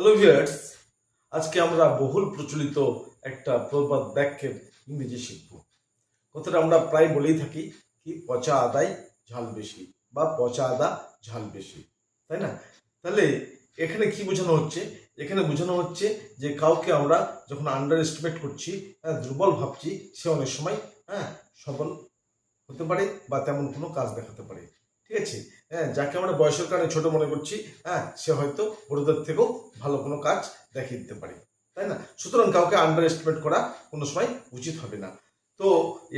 Hello viewers আজকে আমরা বহুল প্রচলিত একটা প্রবাদ বাক্যের ইংরেজি শিখব। কথাটা আমরা প্রায় বলেই থাকি কি পচা আদায় ঝাল বেশি বা পচা আদা ঝাল বেশি তাই না? তাহলে এখানে কি বোঝানো হচ্ছে? এখানে বোঝানো হচ্ছে যে কাউকে আমরা যখন আন্ডার এস্টিমেট করছি হ্যাঁ, দুর্বল ভাবছি সে অনেক সময় হ্যাঁ সবল হতে পারে বা তেমন কোনো কাজ দেখাতে পারে। ঠিক আছে? হ্যাঁ যাকে আমরা বয়সের কারণে ছোট মনে করছি হ্যাঁ সে হয়তো বড়দের থেকেও ভালো কোনো কাজ দেখিয়ে দিতে পারে, তাই না? সুতরাং কাউকে আন্ডার এস্টিমেট করা কোনো সময় উচিত হবে না। তো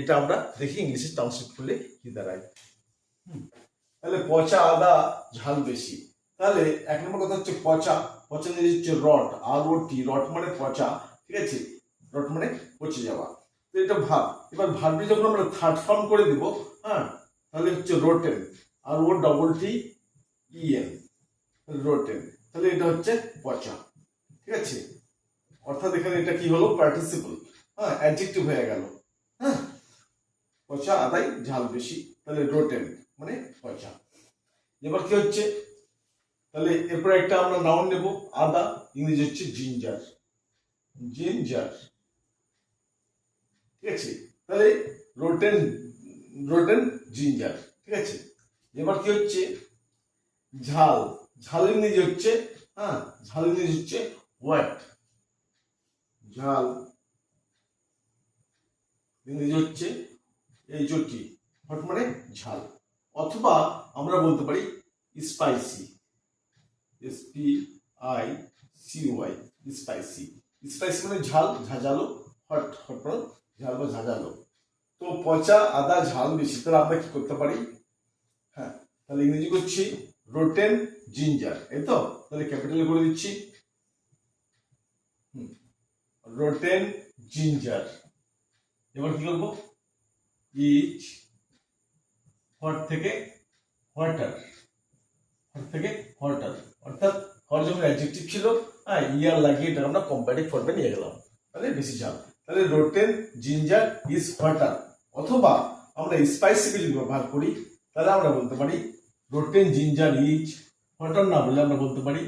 এটা আমরা দেখি ইংলিশে ট্রান্সলেট করলে কি দাঁড়ায়। তাহলে পচা আদা ঝাল বেশি। তাহলে এক নম্বর কথা হচ্ছে পচা। পচা জিনিস হচ্ছে রট, আর ও টি, রট মানে পচা, ঠিক আছে? রট মানে পচে যাওয়া। তো এটা ভাব এবার ভাবটি যখন আমরা থার্ড ফর্ম করে দিব হ্যাঁ তাহলে হচ্ছে rotten R O double T E N rotten তাহলে এটা হচ্ছে পচা, ঠিক আছে? অর্থাৎ এখানে এটা কি হলো? পার্টিসিপল হ্যাঁ অ্যাডজেক্টিভ হয়ে গেল। হ্যাঁ পচা আদাই ঝাল বেশি, তাহলে রোটেন মানে পচা। এবার কি হচ্ছে? তাহলে এরপর একটা আমরা নাউন নেব, আদা, ইংরেজি হচ্ছে জিঞ্জার জিঞ্জার ঠিক আছে? তাহলে রোটেন রোটেন জিঞ্জার ঠিক আছে? এবার কি হচ্ছে? ঝাল। ঝাল ইংরেজি হচ্ছে হ্যাঁ ঝাল ইংরেজি হচ্ছে হোয়াট ঝাল। ইংরেজি হচ্ছে এই চটি হট মানে ঝাল। অথবা আমরা বলতে পারি spicy S P I C Y spicy spicy মানে ঝাল, ঝাঁঝালো হট হট মানে ঝাল বা ঝাঁঝালো। তো পচা, আদা, ঝাল বেশি, তাহলে আমরা কি করতে পারি? তাহলে ইংরেজি করছি রোটেন জিঞ্জার এই তো? তাহলে ক্যাপিটালে করে দিচ্ছি। রোটেন জিঞ্জার এবার কি করব? ইচ হট থেকে হোয়াটার হট থেকে হোয়াটার অর্থাৎ হট যখন অ্যাডজেক্টিভ ছিল হ্যাঁ ইয়ার লাগিয়ে এটা আমরা কম্পারেটিভ ফর্মে নিয়ে গেলাম। তাহলে বেশি ঝাল। তাহলে রোটেন জিঞ্জার ইজ হোয়াটার অথবা আমরা স্পাইসিকে যদি ব্যবহার করি, তাহলে আমরা বলতে পারি রোটেন জিঞ্জার ইজ হোয়াটার না বলে আমরা বলতে পারি?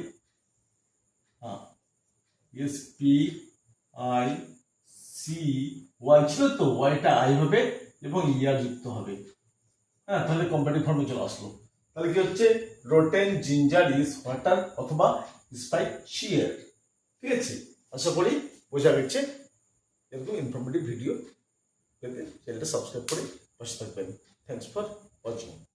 হ্যাঁ S P I C Y ছিল তো ওয়াইটা আই হবে এবং ইয়ার যুক্ত হবে। হ্যাঁ তাহলে কম্পারেটিভ ফর্মে চলে আসলো। তাহলে কি হচ্ছে? রোটেন জিঞ্জার ইজ ওয়াটার অথবা স্পাইক শিয়ার ঠিক আছে? আশা করি বোঝা গেছে। এরকম ইনফরমেটিভ ভিডিও পেতে চ্যানেলটা সাবস্ক্রাইব করে পাশে থাকবেন। Thanks for watching